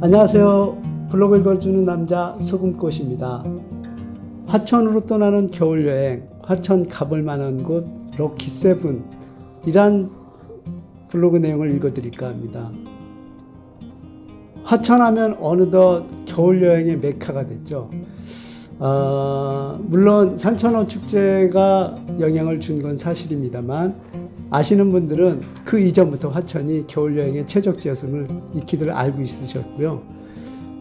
안녕하세요. 블로그 읽어주는 남자 소금꽃입니다. 화천으로 떠나는 겨울 여행, 화천 가볼 만한 곳 럭키 세븐 이란 블로그 내용을 읽어드릴까 합니다. 화천하면 어느덧 겨울 여행의 메카가 됐죠. 아, 물론 산천어 축제가 영향을 준 건 사실입니다만 아시는 분들은 그 이전부터 화천이 겨울 여행의 최적지였음을 익히들 알고 있으셨고요.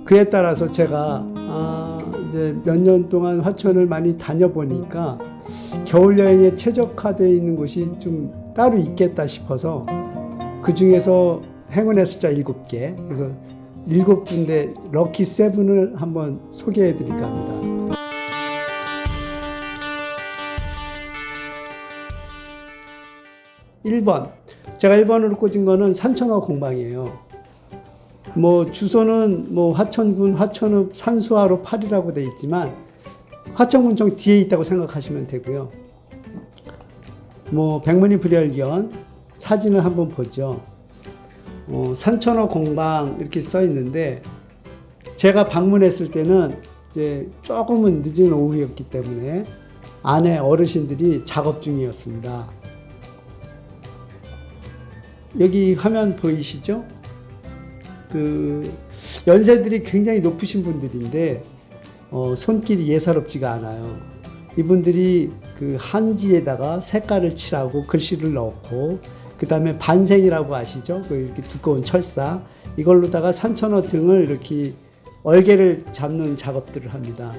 그에 따라서 제가 아, 이제 몇 년 동안 화천을 많이 다녀보니까 겨울 여행에 최적화되어 있는 곳이 좀 따로 있겠다 싶어서 그 중에서 행운의 숫자 7개 그래서 7군데 럭키 세븐을 한번 소개해 드릴까 합니다. 1번. 제가 1번으로 꽂은 거는 산천어 공방이에요. 뭐 주소는 뭐 화천군 화천읍 산수하로 8이라고 돼 있지만 화천군청 뒤에 있다고 생각하시면 되고요. 뭐 백문이 불여일견 사진을 한번 보죠. 어, 산천어 공방 이렇게 써 있는데 제가 방문했을 때는 이제 조금은 늦은 오후였기 때문에 안에 어르신들이 작업 중이었습니다. 여기 화면 보이시죠? 그 연세들이 굉장히 높으신 분들인데 어, 손길이 예사롭지가 않아요. 이분들이 그 한지에다가 색깔을 칠하고 글씨를 넣고 그 다음에 반생이라고 아시죠? 그 이렇게 두꺼운 철사 이걸로다가 산천어 등을 이렇게 얼개를 잡는 작업들을 합니다.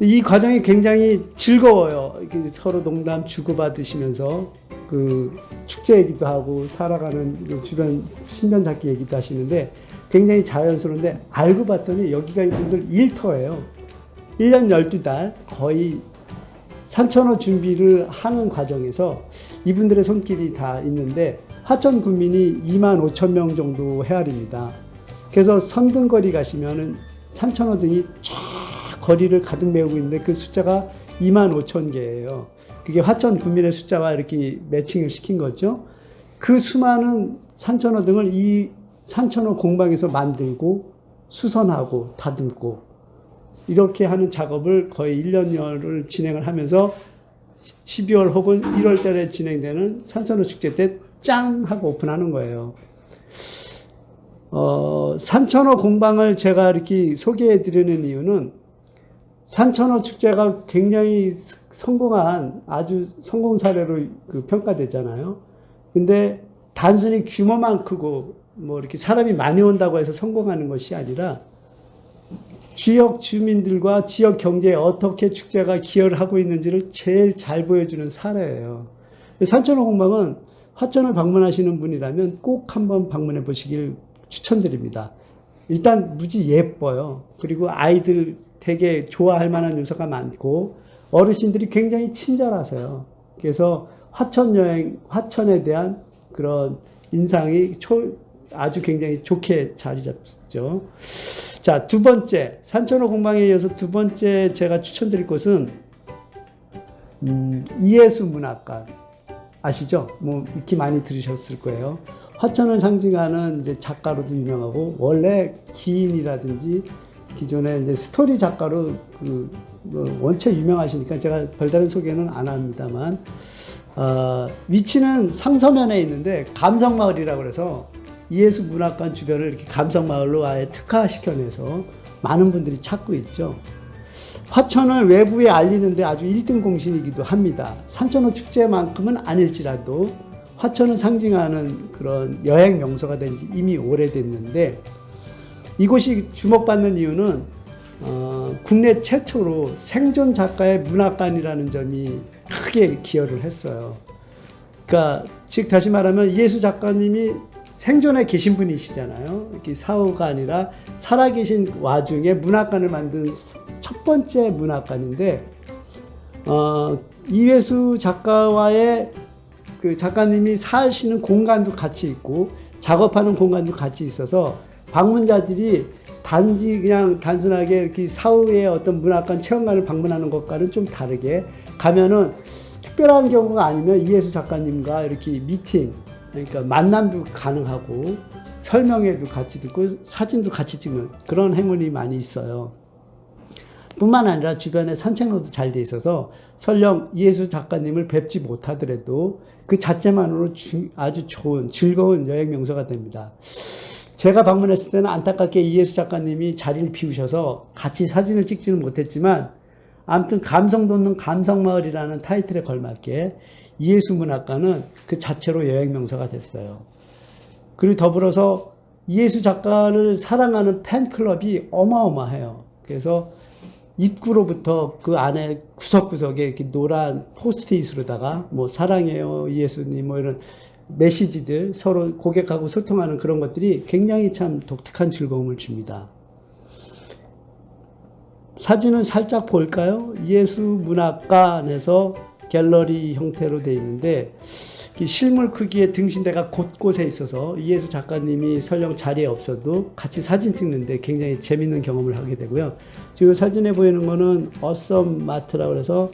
이 과정이 굉장히 즐거워요. 서로 농담 주고받으시면서 그 축제 얘기도 하고 살아가는 그 주변 신변 잡기 얘기도 하시는데 굉장히 자연스러운데 알고 봤더니 여기가 이분들 일터예요. 1년 12달 거의 산천어 준비를 하는 과정에서 이분들의 손길이 다 있는데 하천 군민이 2만 5천 명 정도 헤아립니다. 그래서 선등거리 가시면은 산천어 등이 쫙 거리를 가득 메우고 있는데 그 숫자가 2만 5천 개예요. 그게 화천 군민의 숫자와 이렇게 매칭을 시킨 거죠. 그 수많은 산천어 등을 이 산천어 공방에서 만들고 수선하고 다듬고 이렇게 하는 작업을 거의 1년여를 진행을 하면서 12월 혹은 1월 달에 진행되는 산천어 축제 때 짠! 하고 오픈하는 거예요. 어, 산천어 공방을 제가 이렇게 소개해 드리는 이유는 산천어 축제가 굉장히 성공한 아주 성공 사례로 그 평가되잖아요. 근데 단순히 규모만 크고 뭐 이렇게 사람이 많이 온다고 해서 성공하는 것이 아니라 지역 주민들과 지역 경제에 어떻게 축제가 기여를 하고 있는지를 제일 잘 보여주는 사례예요. 산천어 공방은 화천을 방문하시는 분이라면 꼭 한번 방문해 보시길 추천드립니다. 일단 무지 예뻐요. 그리고 아이들 되게 좋아할 만한 요소가 많고 어르신들이 굉장히 친절하세요. 그래서 화천 여행, 화천에 대한 그런 인상이 초, 아주 굉장히 좋게 자리 잡죠. 자, 두 번째, 산천어 공방에 이어서 두 번째 제가 추천드릴 곳은, 음, 이예수 문학관. 아시죠? 뭐, 익히 많이 들으셨을 거예요. 화천을 상징하는 이제 작가로도 유명하고, 원래 기인이라든지 기존에 이제 스토리 작가로 그, 뭐 원체 유명하시니까 제가 별다른 소개는 안 합니다만, 어, 위치는 상서면에 있는데 감성마을이라고 그래서 이예수 문학관 주변을 이렇게 감성마을로 아예 특화시켜내서 많은 분들이 찾고 있죠. 화천을 외부에 알리는데 아주 1등 공신이기도 합니다. 산천어 축제만큼은 아닐지라도 화천을 상징하는 그런 여행 명소가 된 지 이미 오래됐는데 이곳이 주목받는 이유는 어, 국내 최초로 생존 작가의 문학관이라는 점이 크게 기여를 했어요. 그러니까 즉 다시 말하면 이예수 작가님이 생존에 계신 분이시잖아요. 이렇게 사후가 아니라 살아계신 와중에 문학관을 만든 첫 번째 문학관인데 어, 이회수 작가와의 그 작가님이 사시는 공간도 같이 있고 작업하는 공간도 같이 있어서 방문자들이 단지 그냥 단순하게 이렇게 사후의 어떤 문학관 체험관을 방문하는 것과는 좀 다르게 가면은 특별한 경우가 아니면 이예수 작가님과 이렇게 미팅 그러니까 만남도 가능하고 설명회도 같이 듣고 사진도 같이 찍는 그런 행운이 많이 있어요. 뿐만 아니라 주변에 산책로도 잘 돼 있어서 설령 이예수 작가님을 뵙지 못하더라도 그 자체만으로 주- 아주 좋은 즐거운 여행 명소가 됩니다. 제가 방문했을 때는 안타깝게 이예수 작가님이 자리를 비우셔서 같이 사진을 찍지는 못했지만 아무튼 감성 돋는 감성마을이라는 타이틀에 걸맞게 이예수 문학관은 그 자체로 여행 명소가 됐어요. 그리고 더불어서 이예수 작가를 사랑하는 팬클럽이 어마어마해요. 그래서 입구로부터 그 안에 구석구석에 이렇게 노란 포스트잇으로다가 뭐 사랑해요 이예수님 뭐 이런 메시지들 서로 고객하고 소통하는 그런 것들이 굉장히 참 독특한 즐거움을 줍니다. 사진은 살짝 볼까요? 예수 문학관에서 갤러리 형태로 되어 있는데 이 실물 크기의 등신대가 곳곳에 있어서 이예수 작가님이 설령 자리에 없어도 같이 사진 찍는데 굉장히 재밌는 경험을 하게 되고요. 지금 사진에 보이는 거는 어썸 마트라고 해서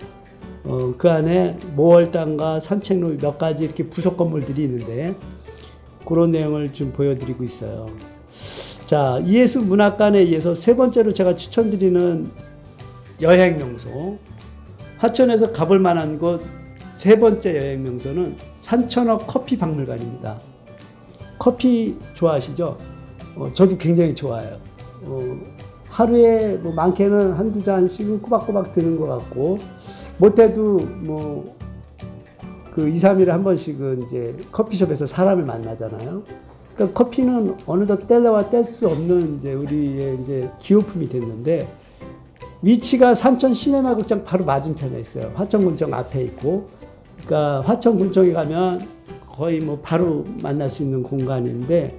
어, 그 안에 모월당과 산책로 몇 가지 이렇게 부속 건물들이 있는데 그런 내용을 좀 보여드리고 있어요. 자, 이예수 문학관에 의해서 세 번째로 제가 추천드리는 여행 명소 하천에서 가볼 만한 곳 세 번째 여행 명소는 산천어 커피 박물관입니다. 커피 좋아하시죠? 어, 저도 굉장히 좋아해요. 어, 하루에 뭐 많게는 한두 잔씩은 꼬박꼬박 드는 것 같고 못해도 뭐 그 2, 3일에 한 번씩은 이제 커피숍에서 사람을 만나잖아요. 그러니까 커피는 어느덧 뗄래와 뗄 수 없는 이제 우리의 이제 기호품이 됐는데 위치가 산천 시네마 극장 바로 맞은편에 있어요. 화천군청 앞에 있고, 그러니까 화천군청에 가면 거의 뭐 바로 만날 수 있는 공간인데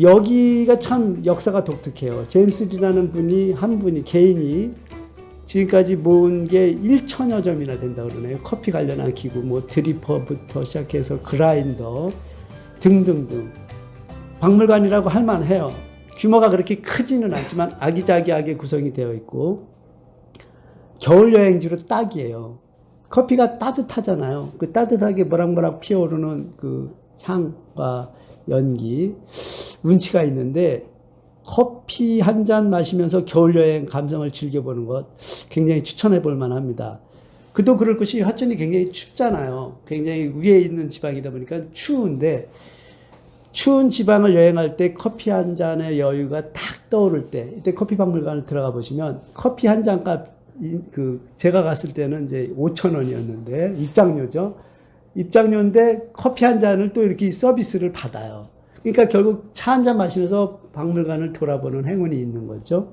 여기가 참 역사가 독특해요. 제임스 리라는 분이 한 분이 개인이 지금까지 모은 게 1천여 점이나 된다 그러네요. 커피 관련한 기구, 뭐 드리퍼부터 시작해서 그라인더 등등등. 박물관이라고 할 만해요. 규모가 그렇게 크지는 않지만 아기자기하게 구성이 되어 있고 겨울 여행지로 딱이에요. 커피가 따뜻하잖아요. 그 따뜻하게 모락모락 피어오르는 그 향과 연기, 운치가 있는데 커피 한 잔 마시면서 겨울 여행 감성을 즐겨보는 것 굉장히 추천해 볼 만합니다. 그도 그럴 것이 화천이 굉장히 춥잖아요. 굉장히 위에 있는 지방이다 보니까 추운데 추운 지방을 여행할 때 커피 한 잔의 여유가 탁 떠오를 때 이때 커피 박물관을 들어가 보시면 커피 한 잔값 이- 그 제가 갔을 때는 이제 5천 원이었는데 입장료죠. 입장료인데 커피 한 잔을 또 이렇게 서비스를 받아요. 그러니까 결국 차 한 잔 마시면서 박물관을 돌아보는 행운이 있는 거죠.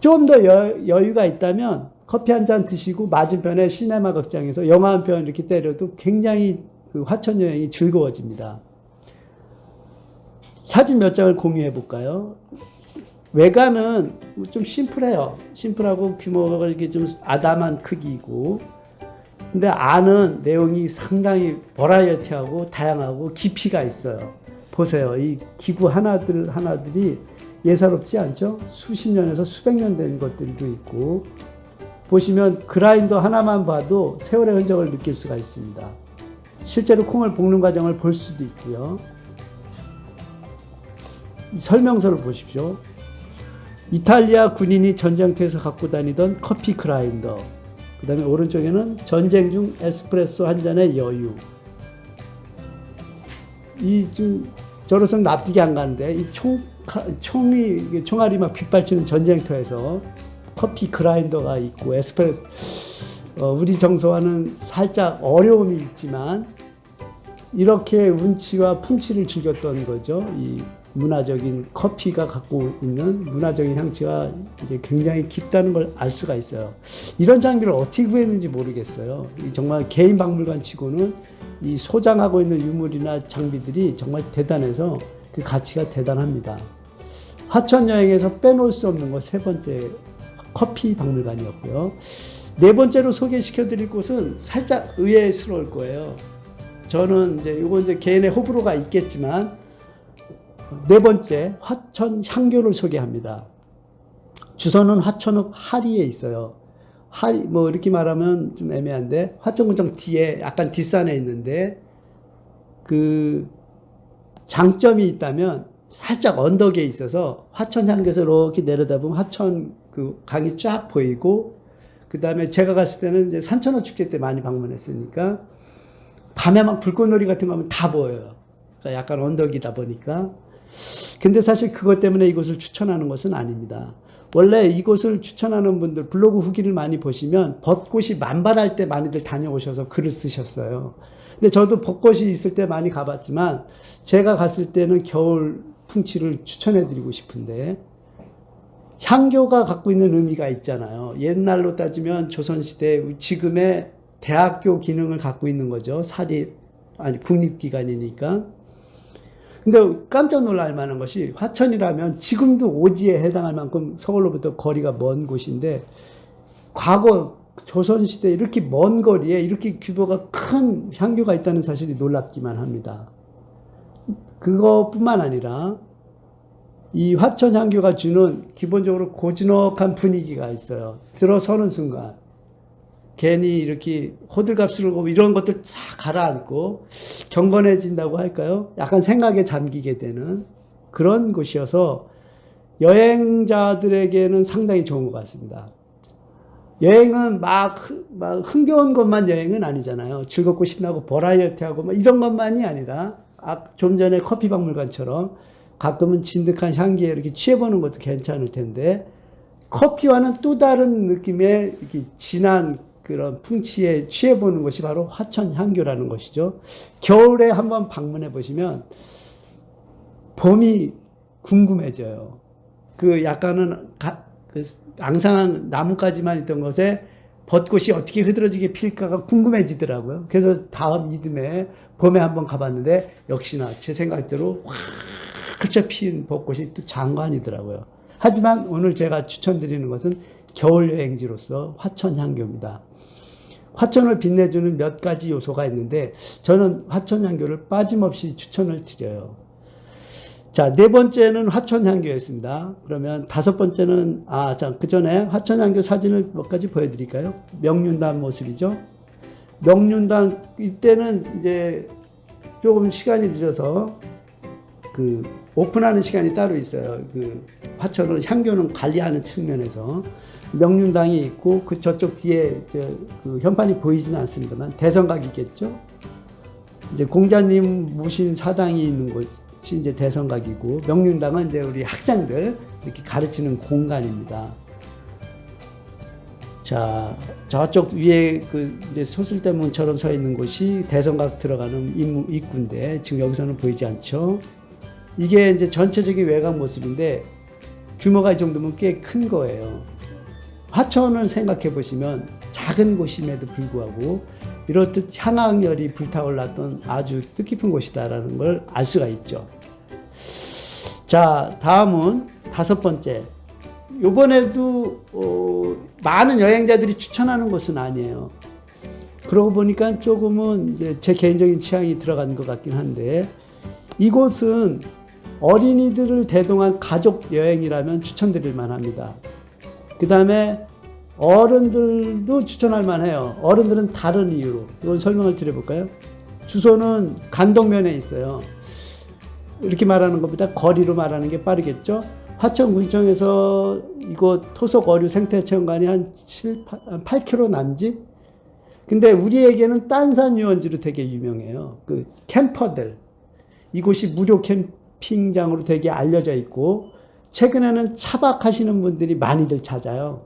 좀 더 여유가 있다면 커피 한 잔 드시고 맞은편에 시네마 극장에서 영화 한 편 이렇게 때려도 굉장히 그 화천 여행이 즐거워집니다. 사진 몇 장을 공유해 볼까요? 외관은 좀 심플해요. 심플하고 규모가 이렇게 좀 아담한 크기이고, 근데 안은 내용이 상당히 버라이어티하고 다양하고 깊이가 있어요. 보세요. 이 기구 하나들 하나들이 예사롭지 않죠? 수십 년에서 수백 년 된 것들도 있고, 보시면 그라인더 하나만 봐도 세월의 흔적을 느낄 수가 있습니다. 실제로 콩을 볶는 과정을 볼 수도 있고요. 이 설명서를 보십시오. 이탈리아 군인이 전쟁터에서 갖고 다니던 커피 그라인더. 그 다음에 오른쪽에는 전쟁 중 에스프레소 한 잔의 여유. 이 좀 저로서는 납득이 안 가는데 이 총, 총이 총알이 막 빗발치는 전쟁터에서 커피 그라인더가 있고 에스프레소 어, 우리 정서와는 살짝 어려움이 있지만 이렇게 운치와 품치를 즐겼던 거죠. 이 문화적인 커피가 갖고 있는 문화적인 향취가 이제 굉장히 깊다는 걸 알 수가 있어요. 이런 장비를 어떻게 구했는지 모르겠어요. 이 정말 개인 박물관 치고는 이 소장하고 있는 유물이나 장비들이 정말 대단해서 그 가치가 대단합니다. 화천 여행에서 빼놓을 수 없는 것세 번째 커피 박물관이었고요. 네 번째로 소개시켜 드릴 곳은 살짝 의외스러울 거예요. 저는 이제 이거 이제 개인의 호불호가 있겠지만 네 번째 화천 향교를 소개합니다. 주소는 화천읍 하리에 있어요. 하리 뭐 이렇게 말하면 좀 애매한데 화천군청 뒤에 약간 뒷산에 있는데 그 장점이 있다면 살짝 언덕에 있어서 화천 향교에서 이렇게 내려다보면 화천 그 강이 쫙 보이고 그 다음에 제가 갔을 때는 이제 산천어 축제 때 많이 방문했으니까 밤에 막 불꽃놀이 같은 거 하면 다 보여요. 그러니까 약간 언덕이다 보니까. 근데 사실 그것 때문에 이곳을 추천하는 것은 아닙니다. 원래 이곳을 추천하는 분들 블로그 후기를 많이 보시면 벚꽃이 만발할 때 많이들 다녀오셔서 글을 쓰셨어요. 근데 저도 벚꽃이 있을 때 많이 가봤지만 제가 갔을 때는 겨울 풍치를 추천해 드리고 싶은데 향교가 갖고 있는 의미가 있잖아요. 옛날로 따지면 조선시대 지금의 대학교 기능을 갖고 있는 거죠. 사립, 아니, 국립기관이니까. 근데 깜짝 놀랄 만한 것이 화천이라면 지금도 오지에 해당할 만큼 서울로부터 거리가 먼 곳인데 과거 조선시대 이렇게 먼 거리에 이렇게 규모가 큰 향교가 있다는 사실이 놀랍기만 합니다. 그것뿐만 아니라 이 화천 향교가 주는 기본적으로 고즈넉한 분위기가 있어요. 들어서는 순간 괜히 이렇게 호들갑을 하고 이런 것들 다 가라앉고 경건해진다고 할까요? 약간 생각에 잠기게 되는 그런 곳이어서 여행자들에게는 상당히 좋은 것 같습니다. 여행은 막, 흥- 막 흥겨운 것만 여행은 아니잖아요. 즐겁고 신나고 버라이어티하고 막 이런 것만이 아니라 아, 좀 전에 커피 박물관처럼 가끔은 진득한 향기에 이렇게 취해보는 것도 괜찮을 텐데 커피와는 또 다른 느낌의 이렇게 진한 그런 풍치에 취해보는 것이 바로 화천 향교라는 것이죠. 겨울에 한번 방문해 보시면 봄이 궁금해져요. 그 약간은 가- 그 앙상한 나뭇가지만 있던 것에 벚꽃이 어떻게 흐드러지게 필까가 궁금해지더라고요. 그래서 다음 이듬해 봄에 한번 가봤는데 역시나 제 생각대로 활짝 핀 벚꽃이 또 장관이더라고요. 하지만 오늘 제가 추천드리는 것은 겨울 여행지로서 화천 향교입니다. 화천을 빛내주는 몇 가지 요소가 있는데 저는 화천 향교를 빠짐없이 추천을 드려요. 자, 네 번째는 화천향교였습니다. 그러면 다섯 번째는, 아, 자, 그 전에 화천향교 사진을 몇 가지 보여드릴까요? 명륜당 모습이죠. 명륜당, 이때는 이제 조금 시간이 늦어서 그 오픈하는 시간이 따로 있어요. 그 화천을, 향교는 관리하는 측면에서. 명륜당이 있고 그 저쪽 뒤에 저그 현판이 보이지는 않습니다만 대성각이겠죠. 이제 공자님 모신 사당이 있는 곳이 이제 대성각이고 명륜당은 이제 우리 학생들 이렇게 가르치는 공간입니다. 자, 저쪽 위에 그 이제 소술대문처럼 서 있는 곳이 대성각 들어가는 입구- 입구인데 지금 여기서는 보이지 않죠. 이게 이제 전체적인 외곽 모습인데 규모가 이 정도면 꽤 큰 거예요. 화천을 생각해 보시면 작은 곳임에도 불구하고 이렇듯 향학열이 불타올랐던 아주 뜻깊은 곳이다라는 걸 알 수가 있죠. 자, 다음은 다섯 번째. 요번에도 어, 많은 여행자들이 추천하는 곳은 아니에요. 그러고 보니까 조금은 이제 제 개인적인 취향이 들어간 것 같긴 한데 이곳은 어린이들을 대동한 가족 여행이라면 추천드릴 만합니다. 그 다음에 어른들도 추천할 만해요. 어른들은 다른 이유로 이걸 설명을 드려볼까요? 주소는 간동면에 있어요. 이렇게 말하는 것보다 거리로 말하는 게 빠르겠죠. 화천군청에서 이곳 토속 어류 생태체험관이 한 7, 8, 8km 남짓? 근데 우리에게는 딴산 유원지로 되게 유명해요. 그 캠퍼들. 이곳이 무료 캠핑장으로 되게 알려져 있고, 최근에는 차박 하시는 분들이 많이들 찾아요.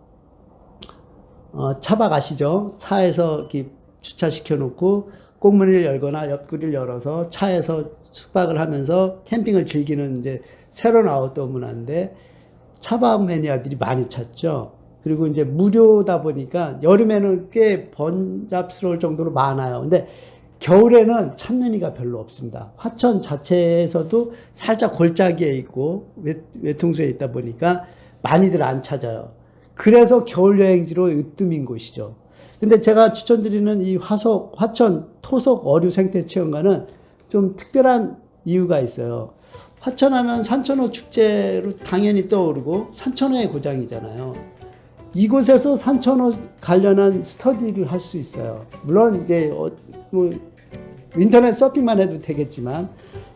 어, 차박 아시죠? 차에서 이렇게 주차시켜 놓고 꽁문을 열거나 옆구리를 열어서 차에서 숙박을 하면서 캠핑을 즐기는 이제 새로운 아웃도어 문화인데 차박 매니아들이 많이 찾죠. 그리고 이제 무료다 보니까 여름에는 꽤 번잡스러울 정도로 많아요. 근데 겨울에는 찾는 이가 별로 없습니다. 화천 자체에서도 살짝 골짜기에 있고 외, 외통수에 있다 보니까 많이들 안 찾아요. 그래서 겨울 여행지로 으뜸인 곳이죠. 근데 제가 추천드리는 이 화석, 화천 토속 어류 생태 체험관은 좀 특별한 이유가 있어요. 화천하면 산천어 축제로 당연히 떠오르고 산천어의 고장이잖아요. 이곳에서 산천어 관련한 스터디를 할 수 있어요. 물론 이게 어, 뭐 인터넷 서핑만 해도 되겠지만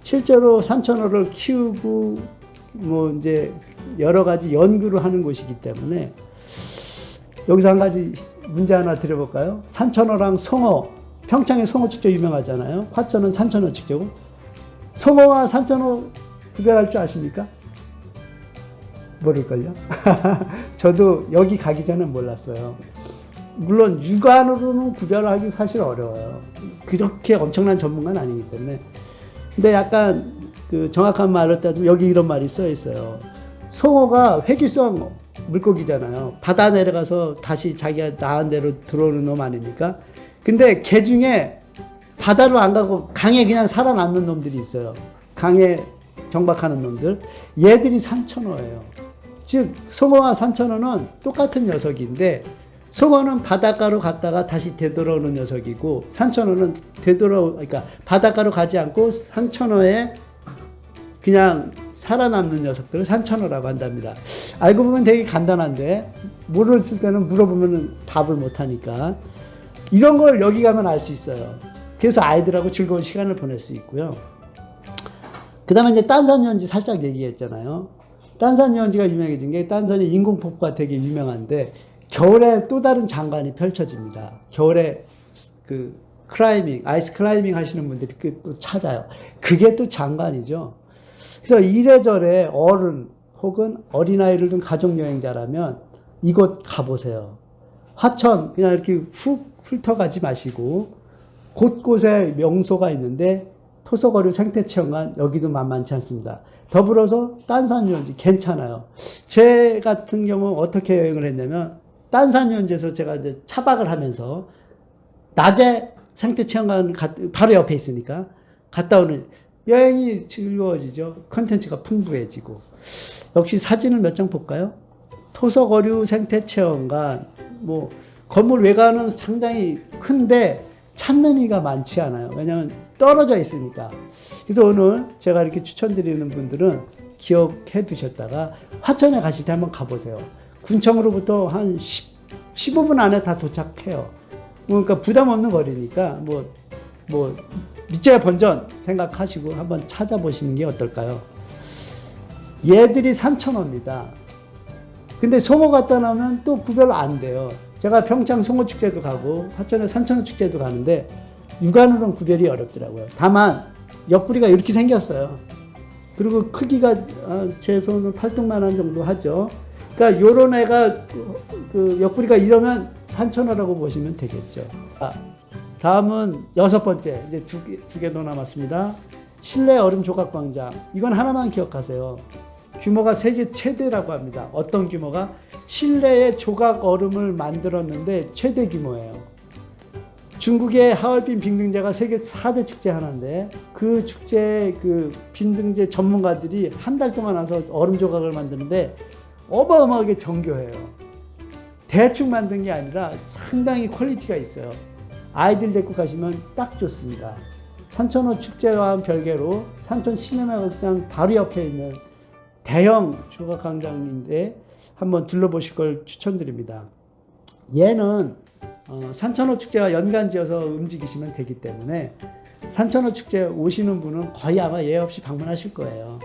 실제로 산천어를 키우고 뭐 이제 여러 가지 연구를 하는 곳이기 때문에 여기서 한 가지 문제 하나 드려볼까요? 산천어랑 송어, 평창의 송어 축제 유명하잖아요. 화천은 산천어 축제고 송어와 산천어 구별할 줄 아십니까? 모를걸요? 저도 여기 가기 전에 몰랐어요. 물론 육안으로는 구별하기 사실 어려워요. 그렇게 엄청난 전문가는 아니기 때문에. 근데 약간 그 정확한 말을 따지면 여기 이런 말이 써 있어요. 송어가 회귀성 물고기잖아요. 바다 내려가서 다시 자기가 나은 대로 들어오는 놈 아닙니까? 근데 개 중에 바다로 안 가고 강에 그냥 살아남는 놈들이 있어요. 강에 정박하는 놈들. 얘들이 산천어예요. 즉 송어와 산천어는 똑같은 녀석인데 송어는 바닷가로 갔다가 다시 되돌아오는 녀석이고 산천어는 되돌아 그러니까 바닷가로 가지 않고 산천어에 그냥 살아남는 녀석들을 산천어라고 한답니다. 알고 보면 되게 간단한데 모르을 때는 물어보면 답을 못 하니까 이런 걸 여기 가면 알 수 있어요. 그래서 아이들하고 즐거운 시간을 보낼 수 있고요. 그 다음에 이제 딴산유원지 살짝 얘기했잖아요. 딴산유원지가 유명해진 게 딴산이 인공폭포가 되게 유명한데 겨울에 또 다른 장관이 펼쳐집니다. 겨울에 그 클라이밍, 아이스 클라이밍 하시는 분들이 그또 찾아요. 그게 또 장관이죠. 그래서 이래저래 어른 혹은 어린아이를 둔 가족여행자라면 이곳 가보세요. 화천 그냥 이렇게 훅 훑어가지 마시고 곳곳에 명소가 있는데 토속어류 생태체험관 여기도 만만치 않습니다. 더불어서 딴산 유원지 괜찮아요. 제 같은 경우 어떻게 여행을 했냐면 딴산유원지에서 제가 이제 차박을 하면서 낮에 생태 체험관 바로 옆에 있으니까 갔다 오는 여행이 즐거워지죠. 컨텐츠가 풍부해지고 역시 사진을 몇 장 볼까요? 토속어류 생태 체험관 뭐 건물 외관은 상당히 큰데 찾는 이가 많지 않아요. 왜냐하면 떨어져 있으니까. 그래서 오늘 제가 이렇게 추천드리는 분들은 기억해 두셨다가 화천에 가실 때 한번 가보세요. 군청으로부터 한 10, 15분 안에 다 도착해요. 그러니까 부담 없는 거리니까 뭐, 뭐, 밑에 번전 생각하시고 한번 찾아보시는 게 어떨까요? 얘들이 산천어입니다. 근데 송어 갖다 놓으면 또 구별 안 돼요. 제가 평창 송어 축제도 가고 화천에 산천어 축제도 가는데 육안으로는 구별이 어렵더라고요. 다만 옆구리가 이렇게 생겼어요. 그리고 크기가 어, 제 손은 팔뚝만한 정도 하죠. 그러니까 요런 애가 그 옆구리가 이러면 산천어라고 보시면 되겠죠. 아, 다음은 여섯 번째 이제 두개두개 더 남았습니다. 실내 얼음 조각 광장 이건 하나만 기억하세요. 규모가 세계 최대라고 합니다. 어떤 규모가 실내에 조각 얼음을 만들었는데 최대 규모예요. 중국의 하얼빈 빙등제가 세계 4대 축제 하나인데 그 축제 그 빙등제 전문가들이 한 달 동안 와서 얼음 조각을 만드는데 어마어마하게 정교해요. 대충 만든 게 아니라 상당히 퀄리티가 있어요. 아이들 데리고 가시면 딱 좋습니다. 산천어 축제와 별개로 산천 시네마 극장 바로 옆에 있는 대형 조각 광장인데 한번 둘러보실 걸 추천드립니다. 얘는 어, 산천어 축제와 연관지어서 움직이시면 되기 때문에 산천어 축제 오시는 분은 거의 아마 예 없이 방문하실 거예요.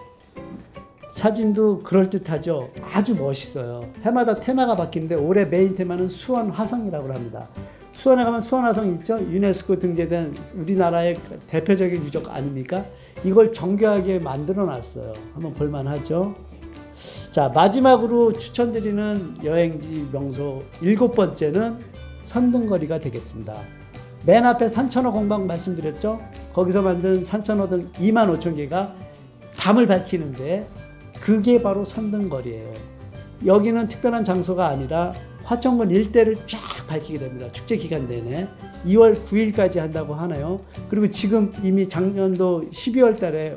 사진도 그럴듯하죠. 아주 멋있어요. 해마다 테마가 바뀌는데 올해 메인 테마는 수원 화성이라고 합니다. 수원에 가면 수원 화성 있죠? 유네스코 등재된 우리나라의 대표적인 유적 아닙니까? 이걸 정교하게 만들어 놨어요. 한번 볼만하죠? 자, 마지막으로 추천드리는 여행지 명소 일곱 번째는 선등거리가 되겠습니다. 맨 앞에 산천어 공방 말씀드렸죠? 거기서 만든 산천어 등 2만 5천 개가 밤을 밝히는데 그게 바로 선등거리예요. 여기는 특별한 장소가 아니라 화천군 일대를 쫙 밝히게 됩니다. 축제 기간 내내 2월 9일까지 한다고 하네요. 그리고 지금 이미 작년도 12월 달에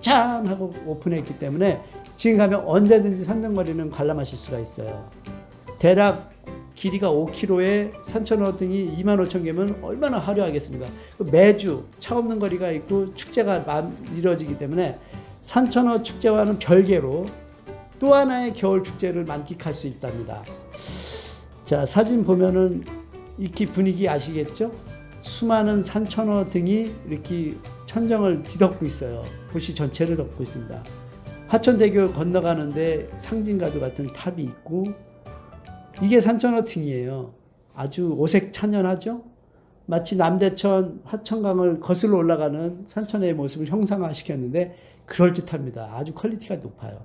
짠 하고 오픈했기 때문에 지금 가면 언제든지 산등거리는 관람하실 수가 있어요. 대략 길이가 5km에 산천어 등이 2만 5천 개면 얼마나 화려하겠습니까? 매주 차 없는 거리가 있고 축제가 이루어지기 때문에 산천어 축제와는 별개로 또 하나의 겨울 축제를 만끽할 수 있답니다. 자, 사진 보면은 이렇게 분위기 아시겠죠? 수많은 산천어 등이 이렇게 천정을 뒤덮고 있어요. 도시 전체를 덮고 있습니다. 화천대교 건너가는데 상징과도 같은 탑이 있고 이게 산천어팅이에요. 아주 오색 찬연하죠? 마치 남대천 화천강을 거슬러 올라가는 산천의 모습을 형상화시켰는데 그럴듯합니다. 아주 퀄리티가 높아요.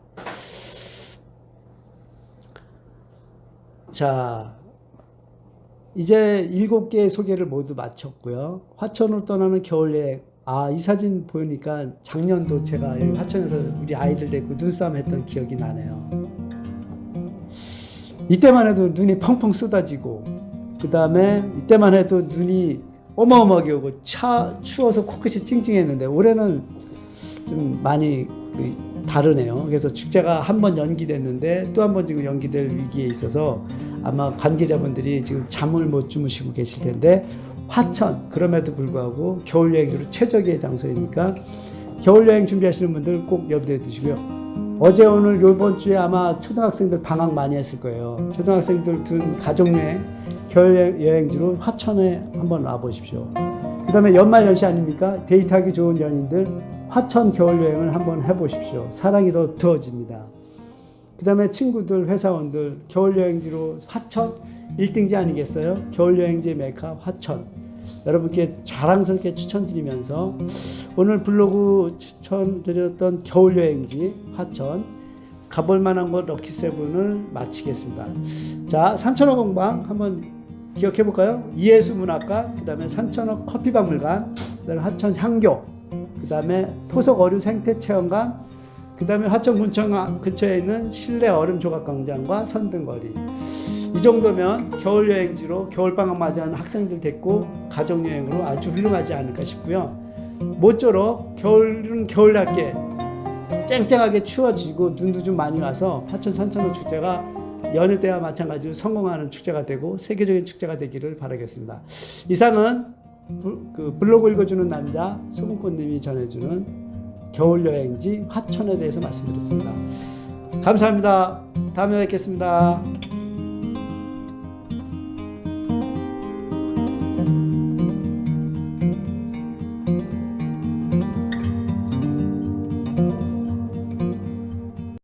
자, 이제 일곱 개의 소개를 모두 마쳤고요. 화천으로 떠나는 겨울 여행. 아, 이 사진 보니까 작년도 제가 화천에서 우리 아이들 데리고 눈싸움 했던 기억이 나네요. 이때만 해도 눈이 펑펑 쏟아지고, 그 다음에 이때만 해도 눈이 어마어마하게 오고, 차, 추워서 코끝이 찡찡했는데, 올해는 좀 많이 그 다르네요. 그래서 축제가 한 번 연기됐는데 또 한 번 지금 연기될 위기에 있어서 아마 관계자분들이 지금 잠을 못 주무시고 계실 텐데 화천 그럼에도 불구하고 겨울 여행으로 최적의 장소이니까 겨울 여행 준비하시는 분들 꼭 염두에 두시고요. 어제 오늘 요번 주에 아마 초등학생들 방학 많이 했을 거예요. 초등학생들 둔 가족 여행 겨울 여행지로 화천에 한번 와 보십시오. 그다음에 연말 연시 아닙니까? 데이트하기 좋은 연인들 화천 겨울 여행을 한번 해 보십시오. 사랑이 더 두어집니다. 그 다음에 친구들, 회사원들 겨울 여행지로 화천 1등지 아니겠어요? 겨울 여행지 메카 화천. 여러분께 자랑스럽게 추천드리면서 오늘 블로그 추천드렸던 겨울 여행지 화천 가볼 만한 곳 럭키 세븐을 마치겠습니다. 자, 산천어 공방 한번 기억해 볼까요? 이해수 문학관, 그 다음에 산천어 커피 박물관, 그 다음에 하천 향교, 그 다음에 토속 어류 생태 체험관, 그 다음에 화천 군청 근처에 있는 실내 얼음 조각 광장과 선등거리. 이 정도면 겨울 여행지로 겨울방학 맞이하는 학생들 데리고 가족 여행으로 아주 훌륭하지 않을까 싶고요. 모쪼록 겨울은 겨울답게 쨍쨍하게 추워지고 눈도 좀 많이 와서 화천 산천어 축제가 여느 때와 마찬가지로 성공하는 축제가 되고 세계적인 축제가 되기를 바라겠습니다. 이상은 부- 그 블로그 읽어주는 남자 소금꽃님이 전해주는 겨울 여행지 화천에 대해서 말씀드렸습니다. 감사합니다. 다음에 뵙겠습니다.